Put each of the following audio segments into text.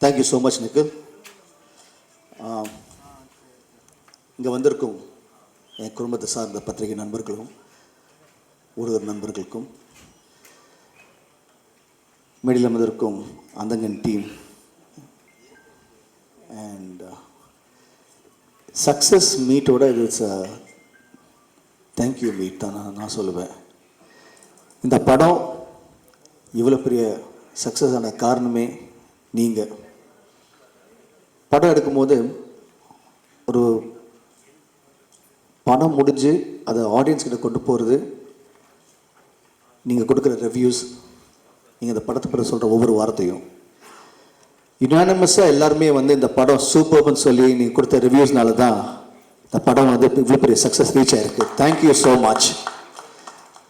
Thank you so much Nikhil இங்கே வந்திருக்கும் என் குடும்பத்தை சார்ந்த பத்திரிகை நண்பர்களும் ஊடக நண்பர்களுக்கும் மேடையில் அமர்ந்திருக்கும் அந்தங்கன் டீம் அண்ட் சக்ஸஸ் மீட்டோட இது இட்ஸ் தேங்க்யூ மீட் தான் நான் நான் சொல்லுவேன். இந்த படம் இவ்வளோ பெரிய சக்ஸஸ் ஆன காரணமே நீங்கள் படம் எடுக்கும்போது ஒரு படம் முடிஞ்சு அதை ஆடியன்ஸ்கிட்ட கொண்டு போகிறது நீங்கள் கொடுக்குற ரிவ்யூஸ் நீங்கள் இந்த படத்தை பற்றி சொல்கிற ஒவ்வொரு வார்த்தையும். யுனானமஸாக எல்லாருமே வந்து இந்த படம் சூப்பர்னு சொல்லி நீங்கள் கொடுத்த ரிவ்யூஸ்னால தான் இந்த படம் வந்து இவ்வளோ பெரிய சக்ஸஸ் ரீச் ஆகிருக்கு தேங்க்யூ ஸோ மச்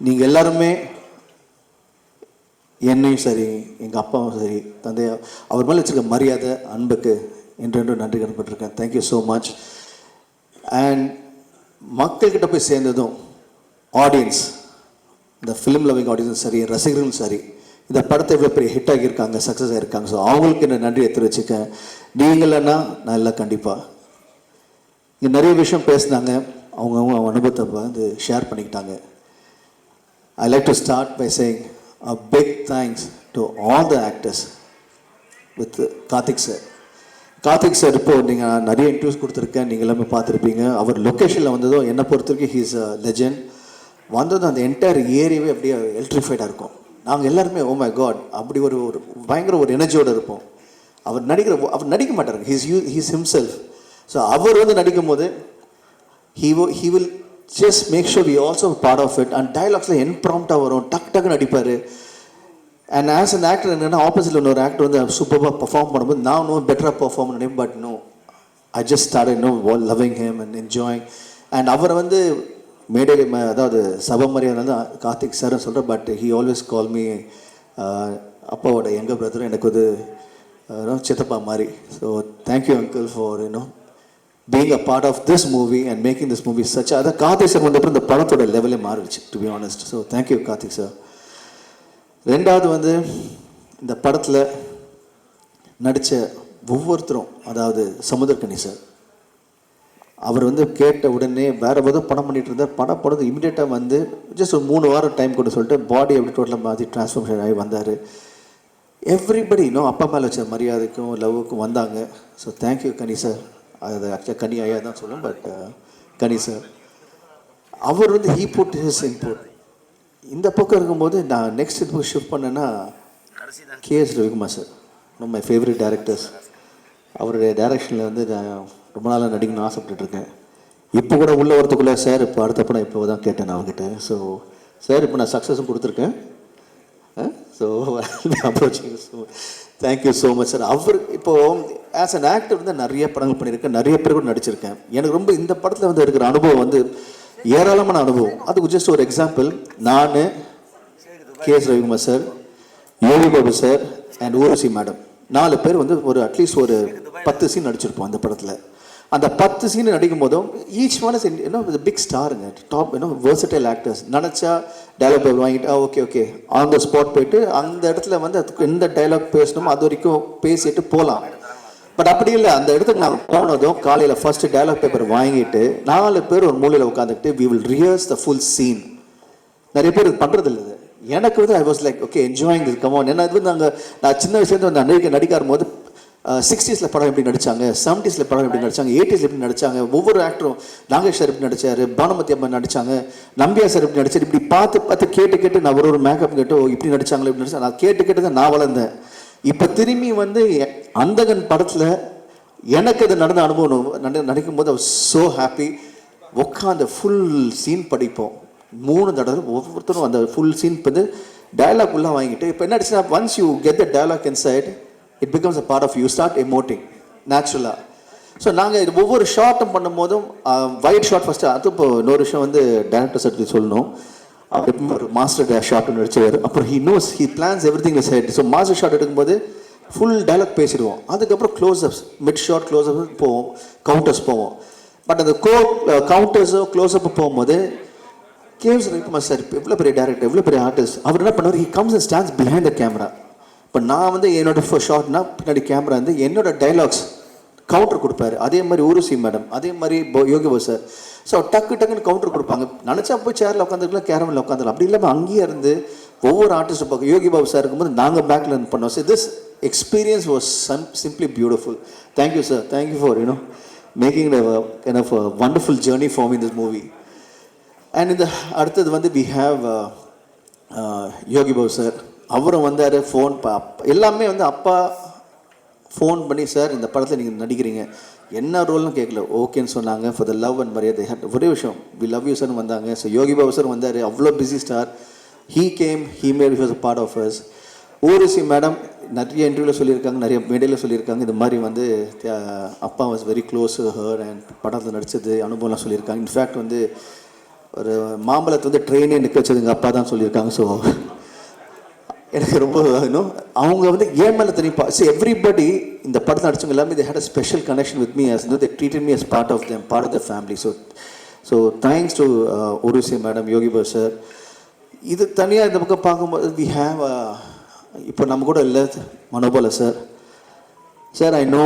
நீங்கள் எல்லாருமே என்னையும் சரி எங்கள் அப்பாவும் சரி தந்தையா அவர் மேலே வச்சுருக்க மரியாதை அன்புக்கு என்றென்றும் நன்றி கடன்பட்டிருக்கேன் thank you so much and மக்கள்கிட்ட போய் சேர்ந்ததும் ஆடியன்ஸ் இந்த ஃபிலிம் லவிங் ஆடியன்ஸும் சரி ரசிகர்களும் சரி இந்த படத்தை இவ்வளோ பெரிய ஹிட் ஆகியிருக்காங்க சக்ஸஸ் ஆகியிருக்காங்க ஸோ அவங்களுக்கு என்ன நன்றியை தெரிவிச்சுக்கேன். நீங்களன்னா நான் இல்லை கண்டிப்பாக இங்கே நிறைய விஷயம் பேசுனாங்க. அவங்கவுங்க அவங்க அனுபவத்தை வந்து ஷேர் பண்ணிக்கிட்டாங்க. I like to start by saying a big thanks to all the actors with Karthik sir Karthik sir இப்போ நீங்கள் நிறைய இன்டர்வியூஸ் கொடுத்துருக்கேன். நீங்கள் எல்லாமே பார்த்துருப்பீங்க. அவர் லொக்கேஷனில் வந்ததும் என்னை பொறுத்த வரைக்கும் ஹீஸ் அ லெஜெண்ட் வந்ததும் அந்த என்டையர் ஏரியாவே அப்படியே எலக்ட்ரிஃபைடாக இருக்கும். நாங்கள் எல்லாருமே ஓ மை காட் அப்படி ஒரு ஒரு பயங்கர ஒரு எனர்ஜியோடு இருப்போம். அவர் நடிக்கிற அவர் நடிக்க மாட்டார். He's you he's himself so அவர் வந்து நடிக்கும் போது he he will just make sure we also part of it and டைலாக்ஸில் என்ப்ராம்ப்டாக வரும். டக் டக்குன்னு அடிப்பார் அண்ட் ஆஸ் அன் ஆக்டர் என்னன்னா ஆப்போசிட்டில் இன்னொரு ஆக்டர் வந்து சூப்பராக பர்ஃபார்ம் பண்ணும்போது நான் இன்னும் பெட்டராக பர்ஃபார்ம் பண்ணேன் but no I just start no loving him and enjoying and அவரை வந்து மேடையில் அதாவது சபை மரியாதை தான் கார்த்திக் சார்னு சொல்கிறேன் but he always call me அப்பாவோட எங்கள் பிரதரும் எனக்கு வந்து uh, சித்தப்பா மாதிரி. So thank you uncle for you know being a part of this movie and making this movie such அதான் கார்த்திக் சார் வந்தப்பறம் இந்த படத்தோட லெவலே மாறிடுச்சு to be honest so thank you Karthik sir ரெண்டாவது வந்து இந்த படத்தில் நடித்த ஒவ்வொருத்தரும் அதாவது சமுதர்கனி சார் அவர் வந்து கேட்ட உடனே வேற ஏதோ படம் பண்ணிட்டு இருந்தார். படம் படம் இமீடியட்டாக வந்து ஜஸ்ட் ஒரு மூணு வாரம் டைம் கொண்டு சொல்லிட்டு பாடி அப்படி டோட்டலாக மாற்றி டிரான்ஸ்ஃபர்மேஷன் ஆகி வந்தார். எவ்ரிபடி இன்னும் அப்பா மேலே வச்ச மரியாதைக்கும் லவ்வுக்கும் வந்தாங்க. So thank you Kani sir. அது ஆக்சுவலாக கனி ஐயா தான் சொல்லுவேன் பட் கனி சார். அவர் வந்து ஹீ புட் ஹிஸ் இம்போர்ட் இந்த பக்கம் இருக்கும்போது நான் நெக்ஸ்ட் இது ஷிஃப்ட் பண்ணேன்னா KS Ravikumar sir one my favourite directors அவருடைய டைரக்ஷனில் வந்து நான் ரொம்ப நாளாக நடிக்கணும்னு ஆசைப்பட்டுருக்கேன் இப்போ கூட உள்ள வரத்துக்குள்ளே சார் இப்போ அடுத்த படம் இப்போ தான் கேட்டேன் நான் அவர்கிட்ட. ஸோ சார் இப்போ நான் சக்ஸஸும் கொடுத்துருக்கேன். So approaching so thank you so much sir அவர் இப்போது ஆஸ் அன் ஆக்டர் வந்து நிறைய படங்கள் பண்ணியிருக்கேன் நிறைய பேர் கூட நடிச்சிருக்கேன். எனக்கு ரொம்ப இந்த படத்தில் வந்து இருக்கிற அனுபவம் வந்து ஏராளமான அனுபவம். அதுக்கு ஜஸ்ட் ஒரு எக்ஸாம்பிள் நான் K S Ravikumar sir Yogi Babu sir and Urvashi madam நாலு பேர் வந்து ஒரு அட்லீஸ்ட் ஒரு பத்து சீன் நடிச்சிருப்போம் அந்த படத்தில். அந்த பத்து சீன் நடிக்கும் போதும் ஈச் ஒன் இஸ் என்ன பிக் ஸ்டாருங்க டாப் என்ன வேர்சட்டைல் ஆக்டர்ஸ் நினச்சா டைலாக் பேர் வாங்கிட்டு okay okay on the spot போயிட்டு அந்த இடத்துல வந்து அதுக்கு எந்த டைலாக் பேசணுமோ. அது வரைக்கும் பேசிட்டு போகலாம் பட் அப்படி இல்லை அந்த இடத்துக்கு நான் போனதும் காலையில் ஃபர்ஸ்ட் டைலாக் பேப்பர் வாங்கிட்டு நாலு பேர் ஒரு மூலையில் உட்காந்துக்கிட்டு we will rehearse the full scene நிறைய பேர் இது பண்றது இல்லை இது. எனக்கு வந்து I was like okay enjoying this come on ஏன்னா இது வந்து நாங்கள் நான் சின்ன வயசுலேருந்து வந்து நடிக்க நடிக்க ஆரம்போது சிக்ஸ்டீஸில் படம் எப்படி நடிச்சாங்க செவன்டீஸில் படம் எப்படி நடிச்சாங்க எயிட்டிஸில் எப்படி நடிச்சாங்க ஒவ்வொரு ஆக்டரும் நாகேஷ் சார் எப்படி நடித்தார் பானுமதி அம்மா நடிச்சாங்க நம்பியா சார் எப்படி நடிச்சார் இப்படி பார்த்து பார்த்து கேட்டு கேட்டு நான் ஒரு ஒரு மேக்கப் கேட்டு இப்படி நடிச்சாங்களே இப்படி நடிச்சாங்க நான் கேட்டு கேட்டு தான் நான் வளர்ந்தேன். இப்போ திரும்பி வந்து அந்தகன் படத்தில் எனக்கு அது நடந்த அனுபவம் நட- நடிக்கும் போது ஸோ ஹாப்பி உட்காந்து ஃபுல் சீன் படிப்போம். மூணு தடவை ஒவ்வொருத்தரும் அந்த ஃபுல் சீன் வந்து டயலாக் உள்ளே வாங்கிட்டு இப்போ என்ன ஆச்சுன்னா once you get the dialogue inside it becomes a part of you start emoting நேச்சுரலாக ஸோ நாங்கள் இது ஒவ்வொரு ஷார்ட்டும் பண்ணும்போதும் ஒயிட் ஷார்ட் ஃபஸ்ட்டு அது இப்போ இன்னொரு விஷயம் வந்து டேரக்டர் சர்ட்டி சொல்லணும். ஒரு மாஸ்டர் ஷார்ட் நடிச்சவர் அப்புறம் he knows he plans every thing is head so master shot எடுக்கும்போது ஃபுல் டயலாக் பேசிடுவோம். அதுக்கப்புறம் close ups mid shot close up போவோம் கவுண்டர்ஸ் போவோம். பட் அந்த கோ கவுண்டர்ஸோ க்ளோஸ்அப் போகும்போது கேம்ஸ் ரவிக்குமார் சார் எவ்வளோ பெரிய டேரக்டர் எவ்வளோ பெரிய ஆர்டிஸ்ட் அவர் என்ன பண்ணுவார் he comes and stands behind the camera இப்போ நான் வந்து என்னோட ஷார்ட்னா பின்னாடி கேமரா வந்து என்னோட டைலாக்ஸ் கவுண்டர் கொடுப்பாரு. அதே மாதிரி ஊருசி மேடம் அதே மாதிரி போ- யோகி சார் ஸோ டக்கு டக்குன்னு கவுண்டர் கொடுப்பாங்க. நினச்சா போய் சேரில் உட்காந்துருக்கலாம் கேரமில் உட்காந்துலாம் அப்படி இல்லாமல் அங்கேயே இருந்து ஒவ்வொரு ஆர்டிஸ்ட் பார்க்க யோகி பாபு சார் இருக்கும்போது நாங்கள் பேக்கில் ரன் பண்ணோம். Sir this experience was some simply beautiful thank you sir thank you for you know making kind of wonderful journey from in this movie and இந்த அடுத்தது வந்து we have uh, uh, Yogi Babu sir அவரும் வந்தார் phone எல்லாமே வந்து அப்பா phone பண்ணி sir இந்த படத்தில் நீங்கள் நடிக்கிறீங்க. என்ன ரோல்னு கேட்கல ஓகேன்னு சொன்னாங்க. ஃபார் த லவ் அண்ட் மரியாதை ஒரே விஷயம். வி லவ் யூ சார்னு வந்தாங்க. ஸோ யோகி பாபு சார் வந்தார். அவ்வளோ busy star he came he made his a part of us Urvashi madam நிறைய இன்டர்வியூவில் சொல்லியிருக்காங்க நிறைய மேடையில் சொல்லியிருக்காங்க. இது மாதிரி வந்து அப்பா was very close her and படத்தில் நடித்தது அனுபவம்லாம் சொல்லியிருக்காங்க. இன்ஃபேக்ட் வந்து ஒரு மாம்பழத்தை வந்து ட்ரெயினே நிற்க வச்சது எங்கள் அப்பா தான் சொல்லியிருக்காங்க. ஸோ எனக்கு ரொம்ப இன்னும் அவங்க வந்து ஏன் மேலே தெரியுப்பா ஸோ எவ்ரிபடி இந்த படத்தை நடிச்சவங்க எல்லாமே they had a special connection with me as they treated me as part of them part of the family so so thanks to Urvashi madam Yogi Babu sir இது தனியாக இந்த பக்கம் பார்க்கும்போது வி ஹாவ் uh, இப்போ நம்ம கூட இல்லை Manobala sir sir I know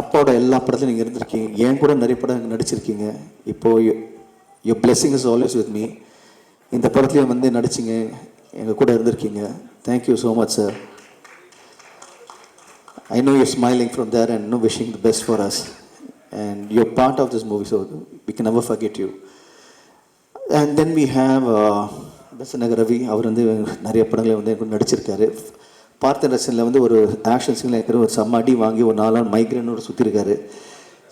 அப்பாவோட எல்லா படத்துலையும் நீங்கள் இருந்திருக்கீங்க. ஏன் கூட நிறைய படம் நடிச்சிருக்கீங்க? இப்போது your blessing is always with me இந்த படத்துலையும் வந்து நடிச்சிங்க. எங்கள் கூட இருந்திருக்கீங்க. Thank you so much sir I know you smiling from there and no wishing wishing best for us and you part of this movie so we can never forget you and then we have have uh, Ravi அவர் வந்து நிறைய படங்களை வந்து எனக்கு நடிச்சிருக்காரு. பார்த்த ரசனில் வந்து ஒரு action சீனில் இருக்கிற ஒரு செம்ம அடி வாங்கி ஒரு நாலு நாள் மைக்ரேனோட சுற்றிருக்காரு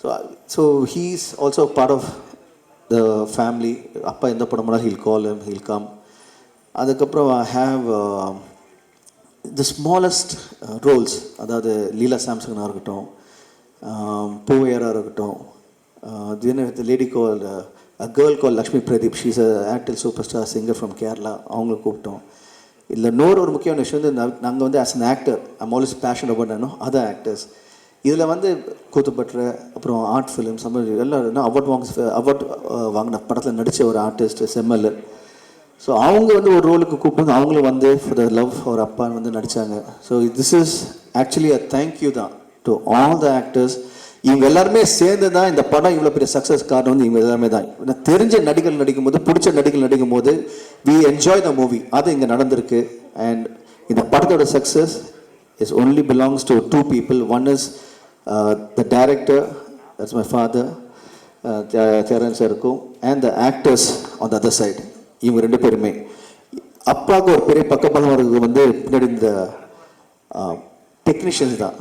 so so he's also part of the family அப்பா எந்த படம் ஹில் கால் ஹில் கம் அதுக்கப்புறம் I have the smallest roles அதாவது லீலா சாம்சங்கனாக இருக்கட்டும் um, பூவையராக இருக்கட்டும் தின lady call a girl call Lakshmi Pradeep she's a actor super star singer from Kerala அவங்கள கூப்பிட்டோம். இதில் இன்னொரு ஒரு முக்கியமான விஷயம் வந்து நாங்கள் வந்து as an actor I'm always passion about you know other actors இதில் வந்து கூத்துப்பற்ற அப்புறம் ஆர்ட் ஃபிலிம்ஸ் அந்த எல்லாம் அவார்ட் வாங்க அவார்ட் uh, வாங்கின படத்தில் நடித்த ஒரு ஆர்டிஸ்ட் செம்மல். ஸோ அவங்க வந்து ஒரு ரோலுக்கு கூப்பிட்டு அவங்களும் வந்து ஃபார் த லவ் ஃபார் அப்பான்னு வந்து நடித்தாங்க so this is actually a thank you தான் டு ஆல் த ஆக்டர்ஸ் இவங்க எல்லாருமே சேர்ந்து தான் இந்த படம் இவ்வளோ பெரிய சக்ஸஸ் காரணம் வந்து இவங்க எல்லாருமே தான். தெரிஞ்ச தெரிஞ்ச நடிக்கும் போது பிடிச்ச நடிகர்கள் நடிக்கும்போது வி என்ஜாய் த மூவி அது இங்கே நடந்திருக்கு. அண்ட் இந்த படத்தோட success is only belongs to two people one is the director that's my father Theran சாருக்கும் and the actors on the other side இவங்க ரெண்டு பேருமே. அப்பாவுக்கு ஒரு பெரிய பக்கபலம் வர்றது வந்து பின்னாடி இந்த டெக்னீஷியன்ஸ் தான்.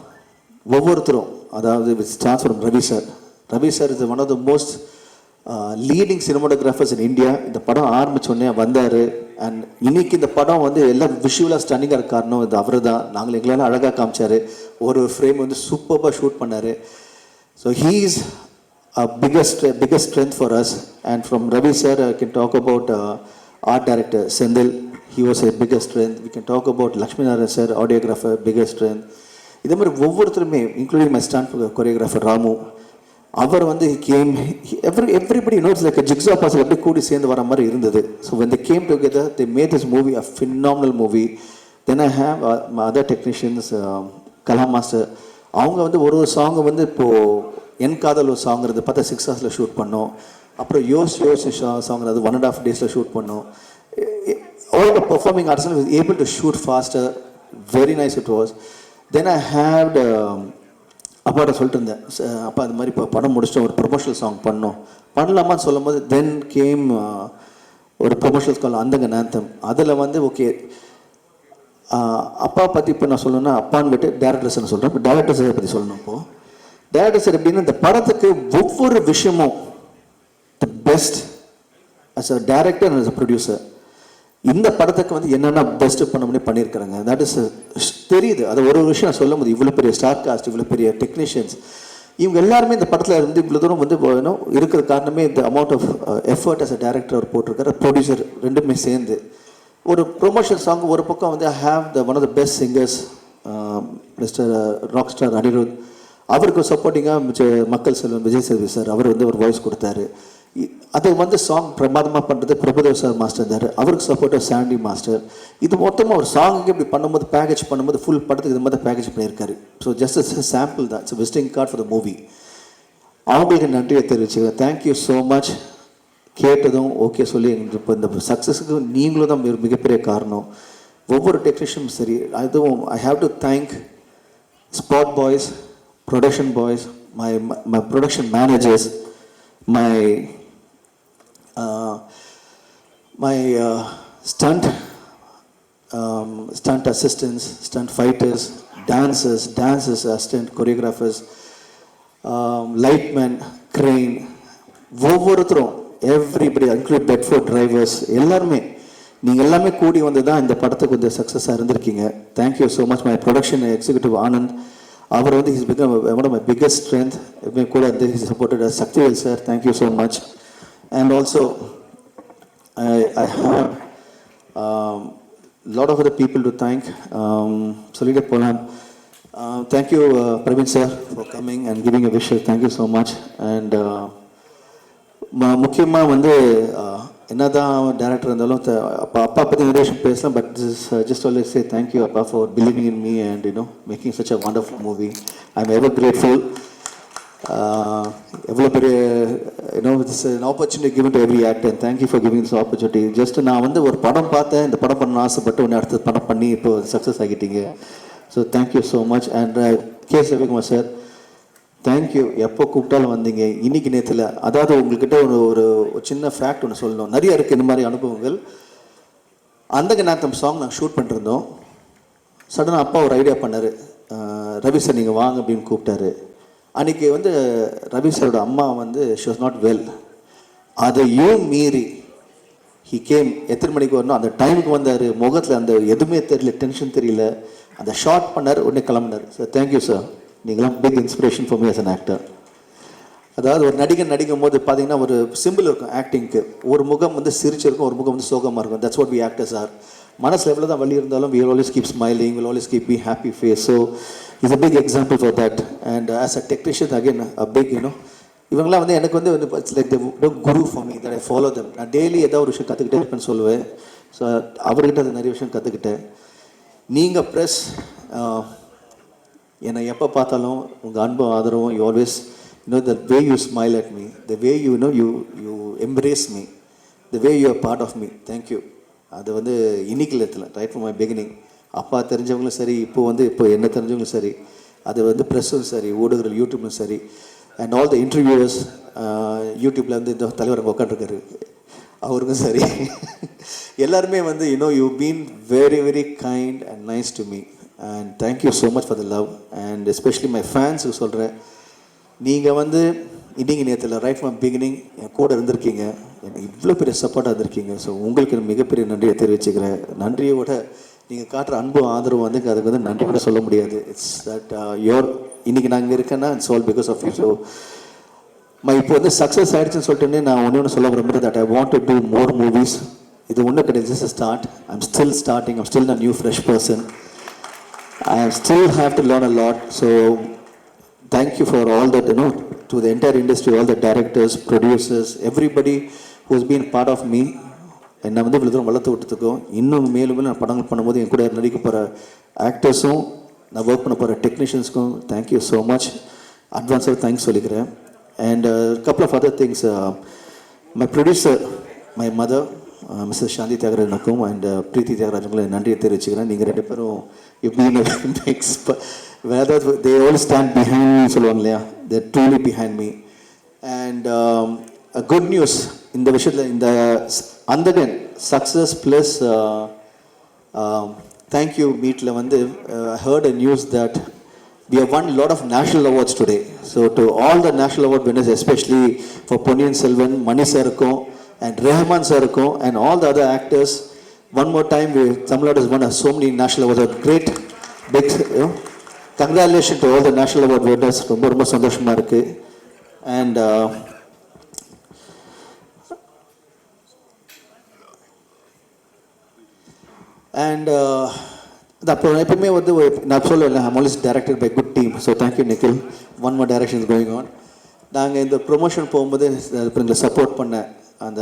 ஒவ்வொருத்தரும் அதாவது stars from Ravi sir Ravi sir is one of the most leading cinematographers in India இந்த படம் ஆரம்பித்தோடனே வந்தார். அண்ட் இன்னைக்கு இந்த படம் வந்து எல்லாம் விஷுவலாக ஸ்டன்னிங்காக இருக்க காரணம் இது அவர் தான். நாங்கள் எங்களால் அழகாக காமிச்சார். ஒரு ஃப்ரேம் வந்து சூப்பராக ஷூட் பண்ணார். So he is a biggest biggest strength for us. And from Ravi sir, I can talk about uh, art director Sendil. He was a biggest strength. We can talk about Lakshmi Narayan sir, audiographer, biggest strength. இதே மாதிரி ஒவ்வொருத்தருமே including my stunt choreographer Ramu அவர் வந்து came every everybody notes like jigsaw puzzle எப்படி கூடி சேர்ந்து வர மாதிரி இருந்தது so when they came together they made this movie a phenomenal movie then I have other technicians Kala master அவங்க வந்து ஒரு ஒரு சாங்கை வந்து இப்போது என் காதல் ஒரு சாங் பார்த்தா சிக்ஸ் ஹவர்ஸில் ஷூட் பண்ணோம். அப்புறம் யோஸ் யோஸ் சாங் அது ஒன் அண்ட் ஆஃப் டேஸில் ஷூட் பண்ணோம். All the performing arts with able to shoot faster very nice it was then I have அப்பாட்ட சொல்லிட்டு இருந்தேன். அப்பா அது மாதிரி இப்போ படம் முடிச்சுட்டு ஒரு ப்ரொமோஷனல் சாங் பண்ணோம். பண்ணலாமான்னு சொல்லும் போது தென் கேம் uh, ஒரு ப்ரொமோஷனல் கால் அந்தங்க நேந்தம் அதில் வந்து ஓகே uh, அப்பா பற்றி இப்போ நான் சொல்லணும்னா அப்பான்னு விட்டு டேரக்டர்ஸ் சொல்கிறேன் இப்போ டேரக்டர்ஸை பற்றி சொல்லணும் இப்போது டேரக்டர் சார் எப்படின்னா இந்த படத்துக்கு ஒவ்வொரு விஷயமும் the best as a director and as a producer இந்த படத்துக்கு வந்து என்னென்ன பெஸ்ட் பண்ண முடியும் பண்ணியிருக்கிறாங்க. தட் இஸ் தெரியுது. அது ஒரு ஒரு விஷயம் நான் சொல்லும் போது இவ்வளோ பெரிய ஸ்டார் காஸ்ட் இவ்வளோ பெரிய டெக்னீஷியன்ஸ் இவங்க எல்லாருமே இந்த படத்தில் இருந்து இவ்வளோ தூரம் வந்து இருக்கிற காரணமே இந்த amount of effort as a director அவர் போட்டிருக்காரு ப்ரொடியூசர் ரெண்டுமே சேர்ந்து. ஒரு ப்ரொமோஷன் சாங் ஒரு பக்கம் வந்து I have the one of the best singers mister rock star Anirudh அவருக்கு சப்போர்ட்டிங்காக மக்கள் செல்வன் விஜய் சேவி சார் அவர் வந்து ஒரு வாய்ஸ் கொடுத்தாரு. அது வந்து சாங் பிரமாதமாக பண்ணுறது பிரபுதேவ் சார் மாஸ்டர் இருந்தார் அவருக்கு சப்போர்ட்டாக சாண்டி மாஸ்டர் இது மொத்தமாக ஒரு சாங்குக்கு இப்படி பண்ணும்போது பேக்கேஜ் பண்ணும்போது ஃபுல் படத்துக்கு இது மாதிரி பேக்கேஜ் பண்ணியிருக்காரு. ஸோ ஜஸ்ட் சாம்பிள் தான். It's visiting card for the movie அவங்களுக்கு நன்றியை தெரிவிச்சுக்கிறேன். தேங்க்யூ ஸோ மச் கேட்டதும் ஓகே சொல்லி எங்களுக்கு இப்போ இந்த சக்ஸஸுக்கு நீங்களும் தான் மிகப்பெரிய காரணம். ஒவ்வொரு டெக்னீஷியனும் சரி அதுவும் I have to thank spot boys production boys my my production managers my my stunt um, stunt assistants, stunt fighters, dancers, dancers, choreographers choreographers, um, lightmen, crane, ஒவ்வொருத்தரும் எவ்ரிபடி இன்க்ளூட் பெட்ஃபோர்ட் டிரைவர்ஸ் எல்லாருமே நீங்கள் எல்லாமே கூடி வந்து தான் இந்த படத்துக்கு கொஞ்சம் சக்ஸஸாக இருந்திருக்கீங்க. Thank you so much my production executive Anand அவர் வந்து is become one of my biggest strength எப்பவுமே கூட வந்து his supported Sakthivel sir thank you so much and also I, I have um, lot of other people to thank. Um, சொல்லிட்டு போகலாம் Uh, thank you, uh, Praveen sir, for coming and giving a wish. Thank you so much. And uh, ம- முக்கியமா வந்து என்ன என்னதான் director இருந்தாலும் அப்பா அப்பா பற்றி நிறைய விஷயம் பேசலாம் but just always say thank you அப்பா for believing in me and you know making such a wonderful movie I am ever grateful எவ்வளோ பெரிய you know it's an opportunity given to every act and thank you for giving this opportunity just நான் வந்து ஒரு படம் பார்த்தேன் இந்த படம் பண்ண ஆசைப்பட்டு உன்னை அடுத்த படம் பண்ணி இப்போ success ஆகிட்டீங்க. So thank you so much and K Ravikumar sir thank you எப்போ கூப்பிட்டாலும் வந்தீங்க? இன்னைக்கு நேரத்தில் அதாவது உங்கள்கிட்ட ஒரு ஒரு சின்ன ஃபேக்ட் ஒன்று சொல்லணும். நிறைய இருக்குது இந்த மாதிரி அனுபவங்கள். அந்த கணாத்தம் சாங் நாங்கள் ஷூட் பண்ணிருந்தோம் சடனாக அப்பா ஒரு ஐடியா பண்ணார். ரவி சார் நீங்கள் வாங்க அப்படின்னு கூப்பிட்டாரு. அன்றைக்கி வந்து ரவி சாரோட அம்மா வந்து ஷி வாஸ் நாட் வெல் அதையும் மீறி ஹி கேம் எத்தனை மணிக்கு வரணும்? அந்த டைமுக்கு வந்தார். முகத்தில் அந்த எதுவுமே தெரியல டென்ஷன் தெரியல. அந்த ஷார்ட் பண்ணார் உடனே கிளம்புனார். சார் தேங்க்யூ சார் நீங்களாம் big inspiration for me as an actor அதாவது ஒரு நடிகன் நடிக்கும் போது பார்த்தீங்கன்னா ஒரு சிம்பிள் இருக்கும் ஆக்டிங்க்கு ஒரு முகம் வந்து சிரிச்சிருக்கும் ஒரு முகம் வந்து சோகமாக இருக்கும். That's what we actors are மனசில் எவ்வளோ தான் வலி இருந்தாலும் we always keep smiling will always keep be happy face so is a big example for that and as a technician again a big you know இவங்களாம் வந்து எனக்கு வந்து like guru for me that I follow them நான் daily ஏதாவது ஒரு விஷயம் கற்றுக்கிட்டே இருப்பேன்னு சொல்லுவேன். ஸோ அவர்கிட்ட அது நிறைய விஷயம் கற்றுக்கிட்டேன் நீங்கள் ப்ரெஸ் என்னை எப்போ பார்த்தாலும் உங்கள் அன்பும் ஆதரவும் you always you know the way you smile at me the way you know you you embrace me the way you are part of me thank you அது வந்து இன்னைக்கில் இடத்துல ரைட் ஃப்ரம் மை பிகினிங் அப்பா தெரிஞ்சவங்களும் சரி இப்போ வந்து இப்போ என்ன தெரிஞ்சவங்களும் சரி அது வந்து ப்ரெஸ்ஸும் சரி ஊடகங்கள் யூடியூப்லும் சரி அண்ட் ஆல் த இன்டர்வியூவர்ஸ் யூடியூப்பில் வந்து இந்த தலைவர் அங்கே உட்காந்துருக்காரு அவருக்கும் சரி. எல்லாருமே வந்து you know you been very very kind and nice to me and thank you so much for the love and especially my ஃபேன்ஸுக்கு சொல்கிறேன் நீங்கள் வந்து இன்னைக்கு நேரத்தில் ரைட் ஃப்ரம் பிகினிங் என் கூட இருந்திருக்கீங்க. எனக்கு இவ்வளோ பெரிய சப்போர்ட்டாக இருந்திருக்கீங்க. ஸோ உங்களுக்கு மிகப்பெரிய நன்றியை தெரிவிச்சுக்கிறேன். நன்றியோட நீங்கள் காட்டுற அன்பு ஆதரவு வந்து அதுக்கு வந்து நன்றி கூட சொல்ல முடியாது. இட்ஸ் தட் யோர் இன்றைக்கி நாங்கள் இருக்கேன்னா it's all because of you so my இப்போ வந்து சக்ஸஸ் ஆகிடுச்சுன்னு சொல்லிட்டு நான் ஒன்று ஒன்று சொல்ல விரும்புறது that I want to do more movies இது ஒன்றும் கிடையாது. Just start I'm still starting I'm still a new fresh person I still have to learn a lot. So thank you for all that, you know, to the entire industry, all the directors, producers, everybody who's been part of me. என்னை வந்து இவ்வளோ தூரம் வளர்த்து விட்டதுக்கும் இன்னும் மேலும் மேலும் நான் படங்கள் பண்ணும்போது என் கூட நடிக்க போகிற ஆக்டர்ஸும் நான் ஒர்க் பண்ண போகிற டெக்னீஷியன்ஸ்க்கும் தேங்க்யூ ஸோ மச் அட்வான்ஸாக தேங்க்ஸ் சொல்லிக்கிறேன் and couple of other things my producer my mother mister Shanti தியாகராஜனுக்கும் and Preethi தியாகராஜனுக்கும் நன்றியை தெரிவிச்சுக்கிறேன். நீங்கள் ரெண்டு பேரும் இப்படின்னு அதாவது தே ஆல் ஸ்டாண்ட் பிஹைண்ட் சொல்லுவாங்க இல்லையா? They truly behind me and good news இந்த விஷயத்தில் இந்த Andhagan success plus thank you மீட்டில் வந்து heard a news that we have won a lot of national awards today. So to all the national award winners, especially for Ponniyin Selvan, Mani Sarko, and Rehman Sarko, and all the other actors, one more time, we, Tamil Nadu has won so many national awards. A great, big, you know, congratulations to all the national award winners. ரொம்ப ரொம்ப சந்தோஷமா இருக்கு and and அப்போ எப்பவுமே வந்து ஒரு- நான் சொல்லுவேன் I'm always directed by good team so thank you Nikhil one more direction is going on நாங்கள் இந்த ப்ரொமோஷன் போகும்போது எங்களை சப்போர்ட் பண்ண அந்த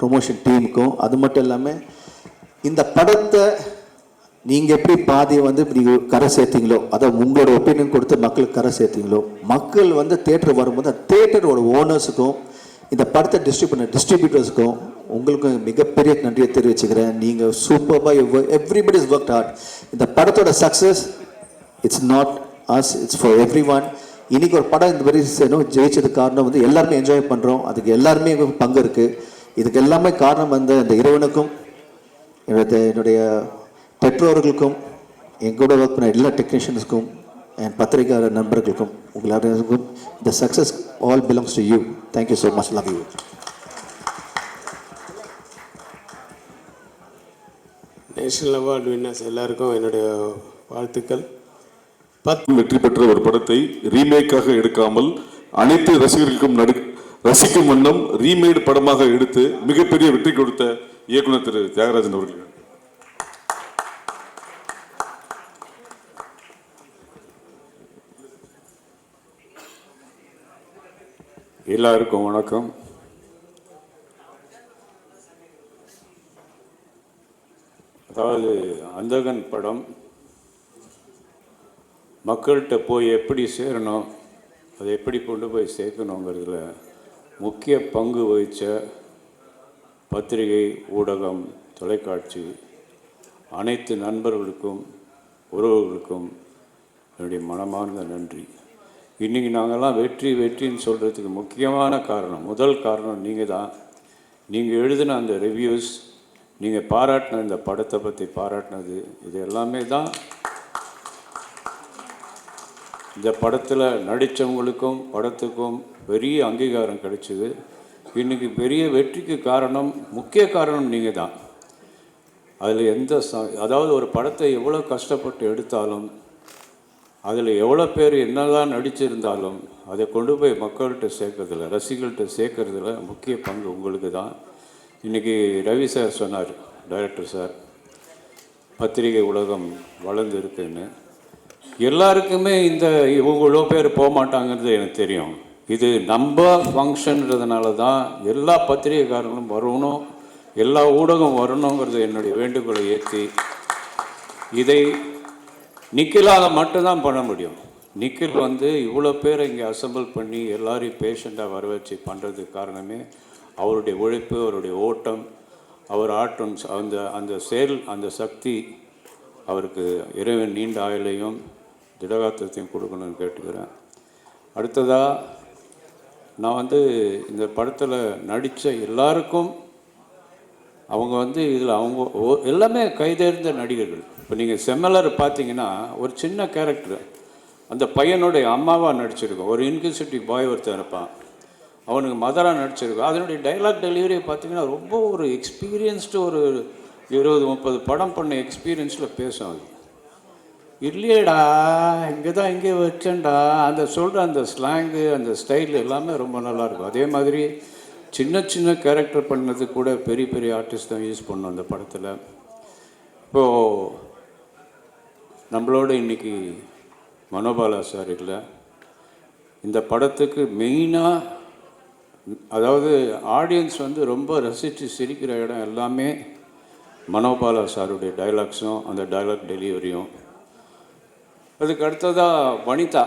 ப்ரொமோஷன் டீமுக்கும் அது மட்டும் இல்லாமல் இந்த படத்தை நீங்கள் எப்படி பாதியை வந்து நீங்கள் கரை சேர்த்தீங்களோ அதை உங்களோட ஒப்பீனியன் கொடுத்து மக்களுக்கு கரை சேர்த்தீங்களோ மக்கள் வந்து தேட்டர் வரும்போது அந்த தேட்டரோட ஓனர்ஸுக்கும் இந்த படத்தை டிஸ்ட்ரிபியூட் பண்ண டிஸ்ட்ரிபியூட்டர்ஸுக்கும் உங்களுக்கும் மிகப்பெரிய நன்றியை தெரிவிச்சுக்கிறேன். நீங்கள் சூப்பராக எவ்ரிபடி இஸ் ஒர்க் ஹார்ட் இந்த படத்தோட success it's not as it's for everyone இன்றைக்கி ஒரு படம் இந்த மாதிரி செய்யணும் ஜெயிச்சதுக்கு காரணம் வந்து எல்லாருமே என்ஜாய் பண்ணுறோம் அதுக்கு எல்லாருமே பங்கு இருக்குது இதுக்கு எல்லாமே காரணம் வந்து இந்த இறைவனுக்கும் என்னுடைய என்னுடைய பெற்றோர்களுக்கும் எங்கூட ஒர்க் பண்ண எல்லா டெக்னீஷியன்ஸுக்கும் என் பத்திரிகையாளர் நண்பர்களுக்கும் உங்களுக்கும் த இந்த success all belongs to you thank you so much love you national award winners எல்லாருக்கும் என்னுடைய வாழ்த்துக்கள். வெற்றி பெற்ற ஒரு படத்தை ரீமேக்காக எடுக்காமல் அனைத்து ரசிகர்களுக்கும் நடு ரசிக்கும் வண்ணம் ரீமேட் படமாக எடுத்து மிகப்பெரிய வெற்றி கொடுத்த இயக்குனர் திரு தியாகராஜன் அவர்கள். எல்லாருக்கும் வணக்கம். அதாவது அந்தகன் படம் மக்கள்கிட்ட போய் எப்படி சேரணும் அதை எப்படி கொண்டு போய் சேர்க்கணுங்கிறதுல முக்கிய பங்கு வகித்த பத்திரிகை ஊடகம் தொலைக்காட்சி அனைத்து நண்பர்களுக்கும் உறவுகளுக்கும் என்னுடைய மனமார்ந்த நன்றி. இன்றைக்கி நாங்கள்லாம் வெற்றி வெற்றின்னு சொல்கிறதுக்கு முக்கியமான காரணம் முதல் காரணம் நீங்கள் தான். நீங்கள் எழுதின அந்த ரிவ்யூஸ் நீங்கள் பாராட்டின இந்த படத்தை பற்றி பாராட்டினது இது எல்லாமே தான் இந்த படத்தில் நடித்தவங்களுக்கும் படத்துக்கும் பெரிய அங்கீகாரம் கிடைச்சிது. இன்றைக்கி பெரிய வெற்றிக்கு காரணம் முக்கிய காரணம் நீங்கள் தான் அதில் எந்த ச அதாவது ஒரு படத்தை எவ்வளோ கஷ்டப்பட்டு எடுத்தாலும் அதில் எவ்வளோ பேர் என்னதான் நடிச்சிருந்தாலும் அதை கொண்டு போய் மக்கள்கிட்ட சேர்க்கறதில்ல ரசிகர்கள்ட்ட சேர்க்கறதுல முக்கிய பங்கு உங்களுக்கு தான் இன்றைக்கி ரவி சார் சொன்னார் டைரக்டர் சார் பத்திரிகை உலகம் வளர்ந்து இருக்குன்னு எல்லாருக்குமே இந்த இவ்வளோ பேர் போக மாட்டாங்கிறது எனக்கு தெரியும். இது நம்ம ஃபங்க்ஷன்றதுனால தான் எல்லா பத்திரிகைக்காரங்களும் வரணும் எல்லா ஊடகம் வரணுங்கிறது என்னுடைய வேண்டுகோளை ஏற்றி இதை நிக்கிலால் மட்டும்தான் பண்ண முடியும். நிக்கில் வந்து இவ்வளோ பேரை இங்கே அசெம்பிள் பண்ணி எல்லாரையும் பேஷண்ட்டாக வர வச்சு பண்ணுறதுக்கு காரணமே அவருடைய உழைப்பு அவருடைய ஓட்டம் அவர் ஆட்டம் அந்த அந்த செயல் அந்த சக்தி அவருக்கு இறைவன் நீண்ட ஆயுளையும் திடகாத்திரத்தையும் கொடுக்கணும்னு கேட்டுக்கிறேன். அடுத்ததாக நான் வந்து இந்த படத்தில் நடித்த எல்லாருக்கும் அவங்க வந்து இதில் அவங்க எல்லாமே கைதேர்ந்த நடிகர்கள். இப்போ நீங்கள் செம்மலர் பார்த்தீங்கன்னா ஒரு சின்ன கேரக்டர் அந்த பையனுடைய அம்மாவாக நடிச்சிருக்கோம். ஒரு இன்கியூசிட்டிவ் பாய் ஒருத்தன் இருப்பான். அவனுக்கு மதராக நடிச்சிருக்கோம். அதனுடைய டைலாக் டெலிவரி பார்த்தீங்கன்னா ரொம்ப ஒரு எக்ஸ்பீரியன்ஸ்டு ஒரு இருபது முப்பது படம் பண்ண எக்ஸ்பீரியன்ஸில் பேசும் அது. இல்லையேடா இங்கே தான் இங்கே வச்சேன்டா. அந்த சொல்கிற அந்த ஸ்லாங்கு அந்த ஸ்டைல் எல்லாமே ரொம்ப நல்லா இருக்கும். அதே மாதிரி சின்ன சின்ன கேரக்டர் பண்ணது கூட பெரிய பெரிய ஆர்டிஸ்ட் தான் யூஸ் பண்ணோம் அந்த படத்தில். இப்போது நம்மளோட இன்னைக்கு மனோபாலா சார் இல்லை. இந்த படத்துக்கு மெயினாக அதாவது ஆடியன்ஸ் வந்து ரொம்ப ரசித்து சிரிக்கிற இடம் எல்லாமே மனோபாலா சாருடைய டைலாக்ஸும் அந்த டைலாக் டெலிவரியும் அதுக்கு அடுத்ததாக வனிதா.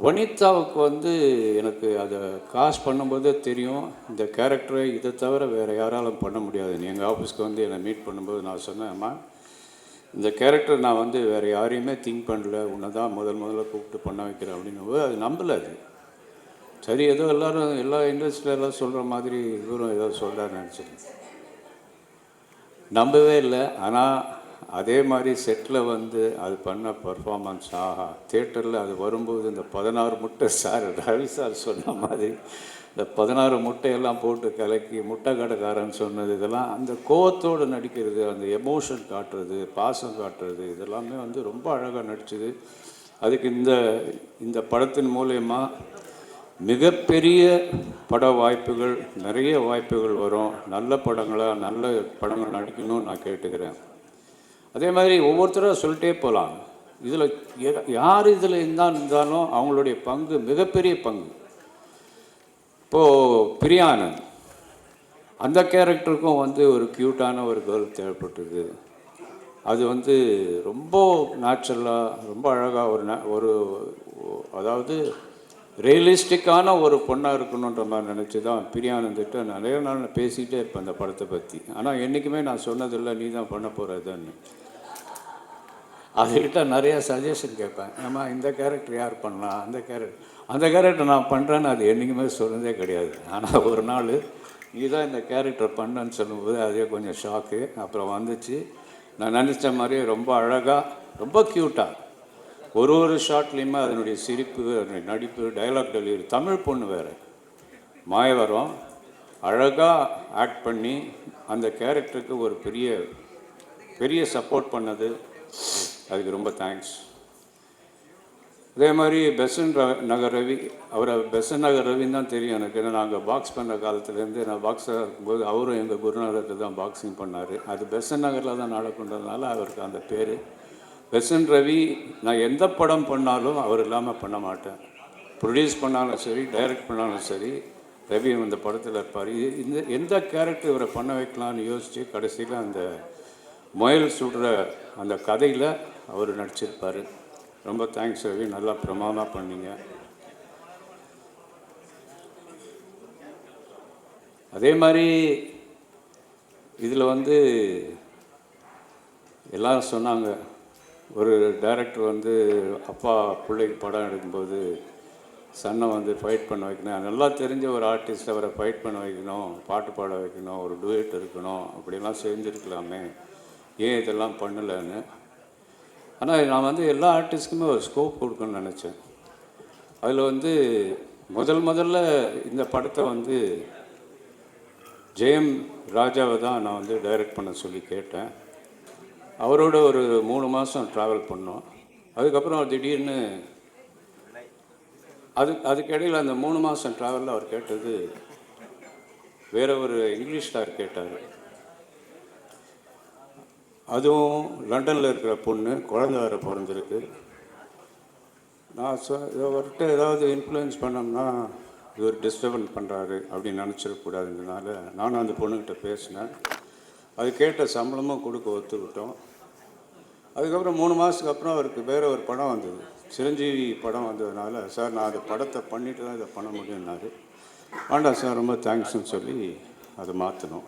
வனிதாவுக்கு வந்து எனக்கு அதை காசு பண்ணும்போதே தெரியும். இந்த கேரக்டரை இதை தவிர வேறு யாராலும் பண்ண முடியாதுன்னு எங்கள் ஆஃபீஸ்க்கு வந்து என்னை மீட் பண்ணும்போது நான் சொன்னேன் இந்த கேரக்டர் நான் வந்து வேறு யாரையுமே திங்க் பண்ணல. உன்னை தான் முதல் முதல்ல கூப்பிட்டு பண்ண வைக்கிறேன் அப்படின்னு. அது நம்பலை அது. சரி ஏதோ எல்லாரும் எல்லா இண்டஸ்ட்ரியில எல்லாம் சொல்கிற மாதிரி இவரும் ஏதோ சொல்கிறாரு நினச்சிருந்தேன் நம்பவே இல்லை. ஆனால் அதே மாதிரி செட்டில் வந்து அது பண்ண பர்ஃபார்மன்ஸ் ஆஹா தேட்டரில் அது வரும்போது இந்த பதினாறு முட்டை சார் ரவி சார் சொன்ன மாதிரி இந்த பதினாறு முட்டையெல்லாம் போட்டு கலக்கி முட்டை கடைக்காரன் சொன்னது இதெல்லாம் அந்த கோவத்தோடு நடிக்கிறது அந்த எமோஷன் காட்டுறது பாசம் காட்டுறது இதெல்லாமே வந்து ரொம்ப அழகாக நடிச்சது. அதுக்கு இந்த இந்த படத்தின் மூலயமா மிகப்பெரிய பட வாய்ப்புகள் நிறைய வாய்ப்புகள் வரும். நல்ல படங்களாக நல்ல படங்கள் நடிக்கணும்னு நான் கேட்டுக்கிறேன். அதே மாதிரி ஒவ்வொருத்தரும் சொல்லிட்டே போகலாம். இதில் யார் இதில் இருந்தால் இருந்தாலும் அவங்களுடைய பங்கு மிகப்பெரிய பங்கு. இப்போது பிரியானந்த் அந்த கேரக்டருக்கும் வந்து ஒரு க்யூட்டான ஒரு கேர்ள் தேவைப்பட்டது. அது வந்து ரொம்ப நேச்சுரலாக ரொம்ப அழகாக ஒரு ஒரு அதாவது ரியலிஸ்டிக்கான ஒரு பொண்ணாக இருக்கணுன்ற மாதிரி நினச்சி தான் பிரியானந்திட்ட நிறைய நாள் நான் பேசிக்கிட்டே இருப்பேன் அந்த படத்தை பற்றி ஆனால் என்றைக்குமே நான் சொன்னதில்லை நீ தான் பண்ண போகிறதுன்னு அதுக்கிட்ட நிறையா சஜஷன் கேட்பேன். ஏம்மா இந்த கேரக்டர் யார் பண்ணலாம் அந்த கேரக்டர் அந்த கேரக்டர் நான் பண்ணுறேன்னு அது என்றைக்குமே சொன்னதே கிடையாது. ஆனால் ஒரு நாள் நீ தான் இந்த கேரக்டர் பண்ணன்னு சொல்லும்போது அதே கொஞ்சம் ஷாக்கு அப்புறம் வந்துச்சு. நான் நினச்ச மாதிரியே ரொம்ப அழகாக ரொம்ப க்யூட்டாக ஒரு ஒரு ஷாட்லேயுமே அதனுடைய சிரிப்பு அதனுடைய நடிப்பு டைலாக் டெலிவரி தமிழ் பொண்ணு வேறு. மாயவரம் அழகாக ஆக்ட் பண்ணி அந்த கேரக்டருக்கு ஒரு பெரிய பெரிய சப்போர்ட் பண்ணது. அதுக்கு ரொம்ப தேங்க்ஸ் அதே மாதிரி பெசன் ர- நகர் ரவி அவரை பெசன் நகர் ரவின்னு தான் தெரியும் எனக்கு. ஏன்னா நாங்கள் பாக்ஸ் பண்ண காலத்துலேருந்து நான் பாக்ஸாக இருக்கும்போது அவரும் எங்கள் குருநாதர்கிட்ட தான் பாக்ஸிங் பண்ணார். அது பெசன் நகரில் தான் நடக்கின்றதுனால அவருக்கு அந்த பேர். பெசன் ரவி நான் எந்த படம் பண்ணாலும் அவர் இல்லாமல் பண்ண மாட்டேன். ப்ரொடியூஸ் பண்ணாலும் சரி டைரக்ட் பண்ணாலும் சரி ரவி அந்த படத்தில் இருப்பார். இது இந்த எந்த கேரக்டர் இவரை பண்ண வைக்கலாம்னு யோசித்து கடைசியில் அந்த முயல் சுடுற அந்த கதையில் அவர் நடிச்சிருப்பார். ரொம்ப தேங்க்ஸ் ரவி நல்லா பிரமாதமாக பண்ணீங்க. அதே மாதிரி இதில் வந்து எல்லாரும் சொன்னாங்க ஒரு டைரக்டர் வந்து அப்பா பிள்ளைக்கு படம் எடுக்கும்போது சன்னை வந்து ஃபைட் பண்ண வைக்கணும். நல்லா தெரிஞ்ச ஒரு ஆர்டிஸ்ட் அவரை ஃபைட் பண்ண வைக்கணும் பாட்டு பாட வைக்கணும் ஒரு டுவேட் இருக்கணும் அப்படிலாம் செஞ்சுருக்கலாமே. ஏன் இதெல்லாம் பண்ணலைன்னு. ஆனால் நான் வந்து எல்லா ஆர்டிஸ்ட்டுக்குமே ஒரு ஸ்கோப் கொடுக்கணும்னு நினச்சேன். அதில் வந்து முதல் முதல்ல இந்த படத்தை வந்து ஜெயம் ராஜாவை தான் நான் வந்து டைரக்ட் பண்ண சொல்லி கேட்டேன். அவரோட ஒரு மூணு மாதம் ட்ராவல் பண்ணோம். அதுக்கப்புறம் திடீர்னு அது அதுக்கிடையில் அந்த மூணு மாதம் ட்ராவலில் அவர் கேட்டது வேற ஒரு இங்கிலீஷ் ஸ்டார் கேட்டார். அதுவும் லண்டனில் இருக்கிற பொண்ணு குழந்தை வேறு பிறந்திருக்கு. நான் சொ அவர்கிட்ட ஏதாவது இன்ஃப்ளூயன்ஸ் பண்ணோம்னா இவர் டிஸ்டர்பன் பண்ணுறாரு அப்படின்னு நினச்சிடக்கூடாதுங்கிறதுனால நானும் அந்த பொண்ணுக்கிட்ட பேசினேன். அது கேட்ட சம்பளமும் கொடுக்க ஒத்துக்கிட்டோம் அதுக்கப்புறம் மூணு மாதத்துக்கு அப்புறம் அவருக்கு வேறு ஒரு படம் வந்தது. சிரஞ்சீவி படம் வந்ததுனால சார் நான் அந்த படத்தை பண்ணிட்டு தான் இதை பண்ண முடியும்னாரு. வேண்டாம் சார் ரொம்ப தேங்க்ஸ்னு சொல்லி அதை மாற்றினோம்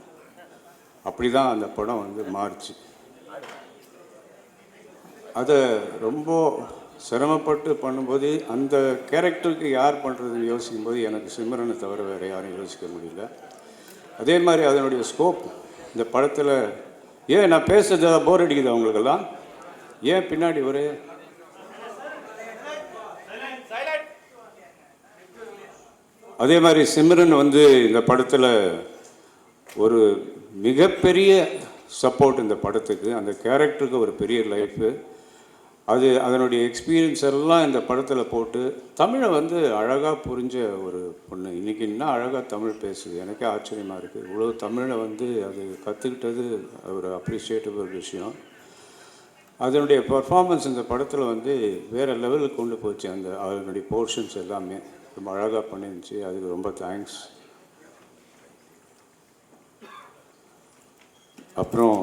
அப்படி தான் அந்த படம் வந்து மாறுச்சு. அதை ரொம்ப சிரமப்பட்டு பண்ணும்போது அந்த கேரக்டருக்கு யார் பண்ணுறதுன்னு யோசிக்கும்போது எனக்கு சிம்ரனை தவிர வேறு யாரும் யோசிக்க முடியல. அதே மாதிரி அதனுடைய ஸ்கோப் இந்த படத்தில் ஏன் நான் பேசுறது போர் அடிக்குது அவங்களுக்கெல்லாம் ஏன் பின்னாடி ஒரு? அதே மாதிரி சிம்ரன் வந்து இந்த படத்தில் ஒரு மிகப்பெரிய சப்போர்ட் இந்த படத்துக்கு அந்த கேரக்டருக்கு ஒரு பெரிய லைஃபு அது அதனுடைய எக்ஸ்பீரியன்ஸ் எல்லாம் இந்த படத்தில் போட்டு தமிழை வந்து அழகாக புரிஞ்ச ஒரு பொண்ணு. இன்றைக்கி இன்னும் அழகாக தமிழ் பேசுது? எனக்கே ஆச்சரியமாக இருக்குது இவ்வளோ தமிழை வந்து அது கற்றுக்கிட்டது ஒரு அப்ரிஷியேட்டபிள் விஷயம். அதனுடைய பர்ஃபார்மன்ஸ் இந்த படத்தில் வந்து வேறு லெவலுக்கு கொண்டு போச்சு. அந்த அதனுடைய போர்ஷன்ஸ் எல்லாமே ரொம்ப அழகாக பண்ணிருந்துச்சு. அதுக்கு ரொம்ப தேங்க்ஸ் அப்புறம்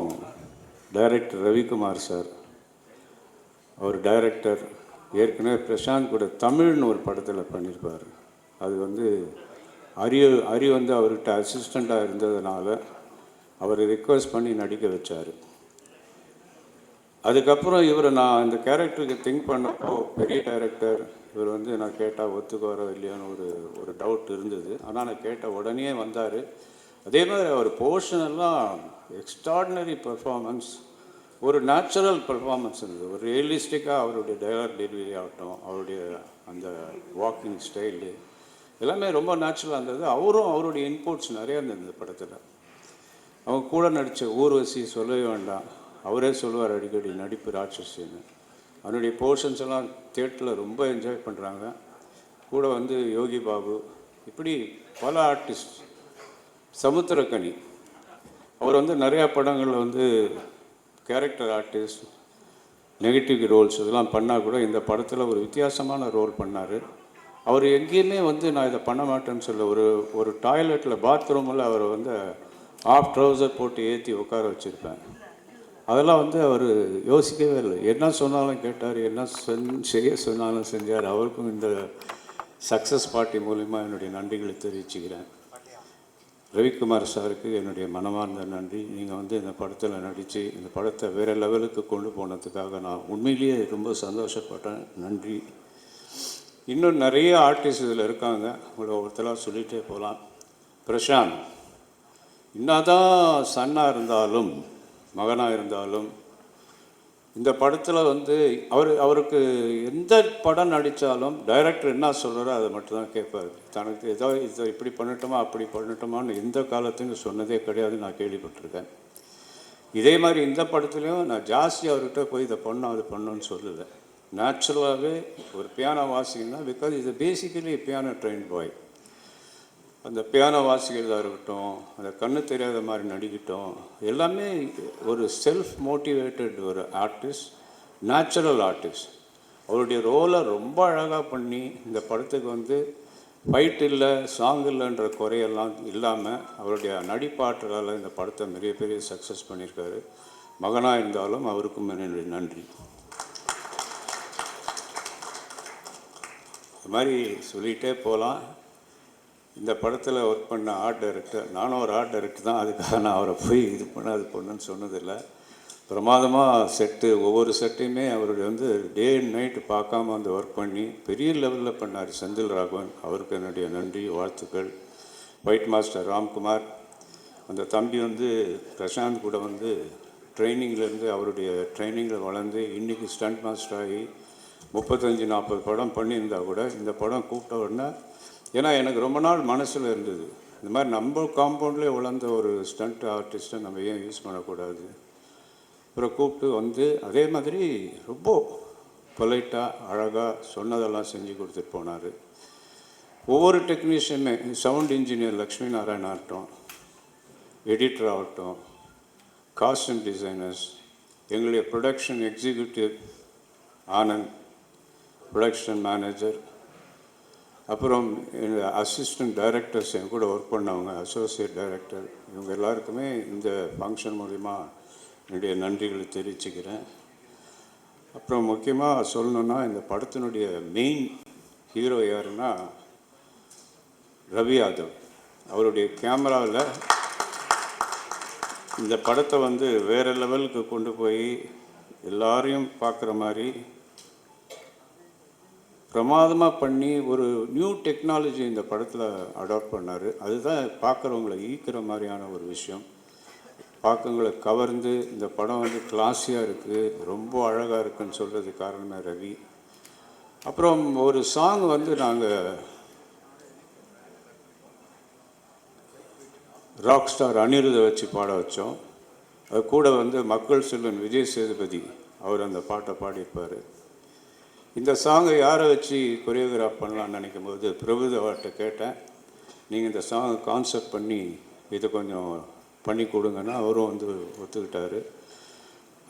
டைரக்டர் ரவிக்குமார் சார். அவர் டைரக்டர் ஏற்கனவே பிரசாந்த் கூட தமிழ்னு ஒரு படத்தில் பண்ணியிருப்பார் அது வந்து அரிய அரி வந்து அவர்கிட்ட அசிஸ்டண்ட்டாக இருந்ததுனால அவரை ரிக்வெஸ்ட் பண்ணி நடிக்க வச்சார். அதுக்கப்புறம் இவரை நான் இந்த கேரக்டருக்கு திங்க் பண்ணப்போ பெரிய டைரக்டர் இவர் வந்து நான் கேட்டால் ஒத்துக்கோரோ இல்லையான்னு ஒரு ஒரு டவுட் இருந்தது. ஆனால் நான் கேட்ட உடனே வந்தார். அதே மாதிரி அவர் போர்ஷன் எல்லாம் எக்ஸ்ட்ராடினரி பெர்ஃபார்மன்ஸ் ஒரு நேச்சுரல் பெர்ஃபார்மன்ஸ் இருந்தது. ஒரு ரியலிஸ்டிக்காக அவருடைய டயலாக் டெலிவரி ஆகட்டும் அவருடைய அந்த வாக்கிங் ஸ்டைலு எல்லாமே ரொம்ப நேச்சுரலாக இருந்தது. அவரும் அவருடைய இன்புட்ஸ் நிறையா இருந்தது இந்த படத்தில். அவங்க கூட நடித்த ஊர்வசி சொல்லவே வேண்டாம். அவரே சொல்லுவார் அடிக்கடி நடிப்பு ராட்சசின்னு. அவனுடைய போர்ஷன்ஸ் எல்லாம் தேட்டரில் ரொம்ப என்ஜாய் பண்ணுறாங்க கூட வந்து யோகி பாபு இப்படி பல ஆர்டிஸ்ட் சமுத்திரக்கனி. அவர் வந்து நிறையா படங்களில் வந்து கேரக்டர் ஆர்டிஸ்ட் நெகட்டிவ் ரோல்ஸ் இதெல்லாம் பண்ணால் கூட இந்த படத்தில் ஒரு வித்தியாசமான ரோல் பண்ணார். அவர் எங்கேயுமே வந்து நான் இதை பண்ண மாட்டேன்னு சொல்ல ஒரு ஒரு டாய்லெட்டில் பாத்ரூமில் அவரை வந்து ஆஃப் ட்ரௌசர் போட்டு ஏற்றி உட்கார வச்சுருப்பேன். அதெல்லாம் வந்து அவர் யோசிக்கவே இல்லை. என்ன சொன்னாலும் கேட்டார் என்ன செஞ் செய்ய சொன்னாலும் செஞ்சார். அவருக்கும் இந்த சக்ஸஸ் பார்ட்டி மூலிமா என்னுடைய நன்றிகளை தெரிவிச்சுக்கிறேன். ரவிக்குமார் சாருக்கு என்னுடைய மனமார்ந்த நன்றி. நீங்கள் வந்து இந்த படத்தில் நடித்து இந்த படத்தை வேறு லெவலுக்கு கொண்டு போனதுக்காக நான் உண்மையிலேயே ரொம்ப சந்தோஷப்பட்டேன். நன்றி. இன்னும் நிறைய ஆர்டிஸ்ட் இதில் இருக்காங்க. உங்களை ஒருத்தராக சொல்லிகிட்டே போகலாம் பிரசாந்த். என்னதான் சன்னாக இருந்தாலும் மகனாக இருந்தாலும் இந்த படத்தில் வந்து அவர் அவருக்கு எந்த படம் நடித்தாலும் டைரக்டர் என்ன சொல்கிறாரோ அதை மட்டும்தான் கேட்பார். தனக்கு ஏதோ இதை இப்படி பண்ணட்டுமா அப்படி பண்ணட்டுமான்னு எந்த காலத்துக்கும் சொன்னதே கிடையாது நான் கேள்விப்பட்டிருக்கேன். இதே மாதிரி இந்த படத்துலையும் நான் ஜாஸ்தி அவர்கிட்ட போய் இதை பண்ணோம் அது பண்ணோன்னு சொல்லலை. நேச்சுரலாகவே ஒரு பியானோ வாசிங்கன்னா பிகாஸ் இது பேசிக்கலி பியானோ ட்ரெயின் பாய் அந்த பியானோ வாசிக்கிறதா இருக்கட்டும் அந்த கண்ணு தெரியாத மாதிரி நடிக்கட்டும் எல்லாமே ஒரு செல்ஃப் மோட்டிவேட்டட் ஒரு ஆர்டிஸ்ட் நேச்சுரல் ஆர்டிஸ்ட் அவருடைய ரோலை ரொம்ப அழகாக பண்ணி இந்த படத்துக்கு வந்து ஃபைட் இல்லை சாங் இல்லைன்ற குறையெல்லாம் இல்லாமல் அவருடைய நடிப்பாற்றலால் இந்த படத்தை மிக பெரிய சக்ஸஸ் பண்ணியிருக்காரு. மகனாக இருந்தாலும் அவருக்கும் என்னுடைய நன்றி. இது மாதிரி சொல்லிகிட்டே போகலாம் இந்த படத்தில் ஒர்க் பண்ண ஆர்ட் டைரக்டர் நானும் ஒரு ஆர்ட் டைரக்டர் தான். அதுக்காக நான் அவரை போய் இது பண்ண அது பண்ணுன்னு சொன்னதில்லை. பிரமாதமாக செட்டு ஒவ்வொரு செட்டையுமே அவருடைய வந்து டே அண்ட் நைட்டு பார்க்காம வந்து ஒர்க் பண்ணி பெரிய லெவலில் பண்ணார் செந்தில் ராகவன். அவருக்கு என்னுடைய நன்றி வாழ்த்துக்கள். ஒயிட் மாஸ்டர் ராம்குமார் அந்த தம்பி வந்து பிரசாந்த் கூட வந்து ட்ரைனிங்லேருந்து அவருடைய ட்ரைனிங்கில் வளர்ந்து இன்றைக்கி ஸ்டண்ட் மாஸ்டர் ஆகி முப்பத்தஞ்சு நாற்பது படம் பண்ணியிருந்தா கூட இந்த படம் கூப்பிட்ட உடனே ஏன்னா எனக்கு ரொம்ப நாள் மனசில் இருந்தது. இந்த மாதிரி நம்ம காம்பவுண்ட்லேயே வளர்ந்த ஒரு ஸ்டண்ட் ஆர்டிஸ்ட்டை நம்ம ஏன் யூஸ் பண்ணக்கூடாது? அப்புறம் கூப்பிட்டு வந்து அதே மாதிரி ரொம்ப பொலைட்டாக அழகாக சொன்னதெல்லாம் செஞ்சு கொடுத்துட்டு போனார். ஒவ்வொரு டெக்னீஷியனுமே சவுண்ட் இன்ஜினியர் லக்ஷ்மி நாராயண் ஆகட்டும் எடிட்டர் ஆகட்டும் காஸ்டியூம் டிசைனர்ஸ் எங்களுடைய production executive Anand production manager அப்புறம் அசிஸ்டன்ட் டைரக்டர்ஸ் என் கூட ஒர்க் பண்ணவங்க அசோசியேட் டைரக்டர் இவங்க எல்லாருக்குமே இந்த ஃபங்க்ஷன் மூலிமா என்னுடைய நன்றிகளை தெரிவிச்சுக்கிறேன். அப்புறம் முக்கியமாக சொல்லணுன்னா இந்த படத்தினுடைய மெயின் ஹீரோ யாருன்னா ரவி யாதவ். அவருடைய கேமராவில் இந்த படத்தை வந்து வேறு லெவலுக்கு கொண்டு போய் எல்லாரையும் பார்க்குற மாதிரி பிரமாதமாக பண்ணி ஒரு நியூ டெக்னாலஜி இந்த படத்தில் அடாப்ட் பண்ணார். அதுதான் பார்க்குறவங்களை ஈர்க்கிற மாதிரியான ஒரு விஷயம். பார்க்கவங்களை கவர்ந்து இந்த படம் வந்து கிளாஸியாக இருக்குது ரொம்ப அழகாக இருக்குன்னு சொல்கிறது காரணமே ரவி. அப்புறம் ஒரு சாங் வந்து நாங்கள் ராக் ஸ்டார் அனிருதை வச்சு பாட வச்சோம். அது கூட வந்து மக்கள் செல்வன் விஜய் சேதுபதி அவர் அந்த பாட்டை பாடியிருப்பார். இந்த சாங்கை யாரை வச்சு கொரியோகிராஃப் பண்ணலாம்னு நினைக்கும் போது பிரபுதவாட்ட கேட்டேன். நீங்கள் இந்த சாங்கை கான்செப்ட் பண்ணி இதை கொஞ்சம் பண்ணி கொடுங்கன்னா அவரும் வந்து ஒத்துக்கிட்டாரு.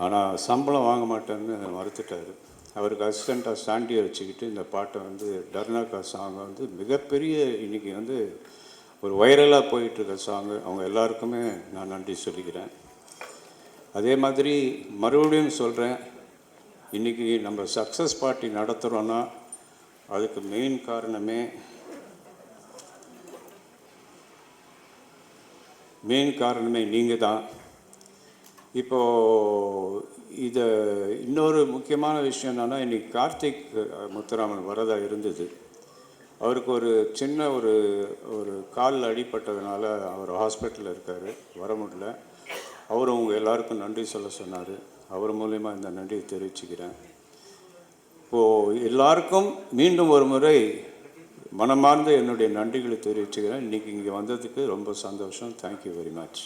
ஆனால் சம்பளம் வாங்க மாட்டேன்னு மறுத்துட்டார். அவருக்கு அசிஸ்டண்ட்டாக சாண்டியை வச்சுக்கிட்டு இந்த பாட்டை வந்து டர்னாக்கா சாங்கை வந்து மிகப்பெரிய இன்றைக்கி வந்து ஒரு வைரலாக போயிட்டுருக்க சாங்கு அவங்க எல்லாருக்குமே நான் நன்றி சொல்லிக்கிறேன். அதே மாதிரி மறுபடியும் சொல்கிறேன் இன்றைக்கி நம்ம சக்ஸஸ் பார்ட்டி நடத்துகிறோன்னா அதுக்கு மெயின் காரணமே மெயின் காரணமே நீங்கள் தான் இப்போது இதை இன்னொரு முக்கியமான விஷயம் என்னென்னா இன்றைக்கி கார்த்திக் முத்துராமன் வரதா இருந்தது. அவருக்கு ஒரு சின்ன ஒரு ஒரு காலில் அடிப்பட்டதுனால அவர் ஹாஸ்பிட்டலில் இருக்கார் வர முடியல. அவரும் உங்கள் எல்லாருக்கும் நன்றி சொல்ல சொன்னார். அவர் மூலயமா இந்த நன்றியை தெரிவிச்சுக்கிறேன். இப்போது எல்லாருக்கும் மீண்டும் ஒரு முறை மனமார்ந்த என்னுடைய நன்றிகளை தெரிவிச்சுக்கிறேன். இன்றைக்கி இங்கே வந்ததுக்கு ரொம்ப சந்தோஷம். தேங்க்யூ வெரி மச்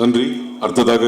நன்றி. அடுத்ததாக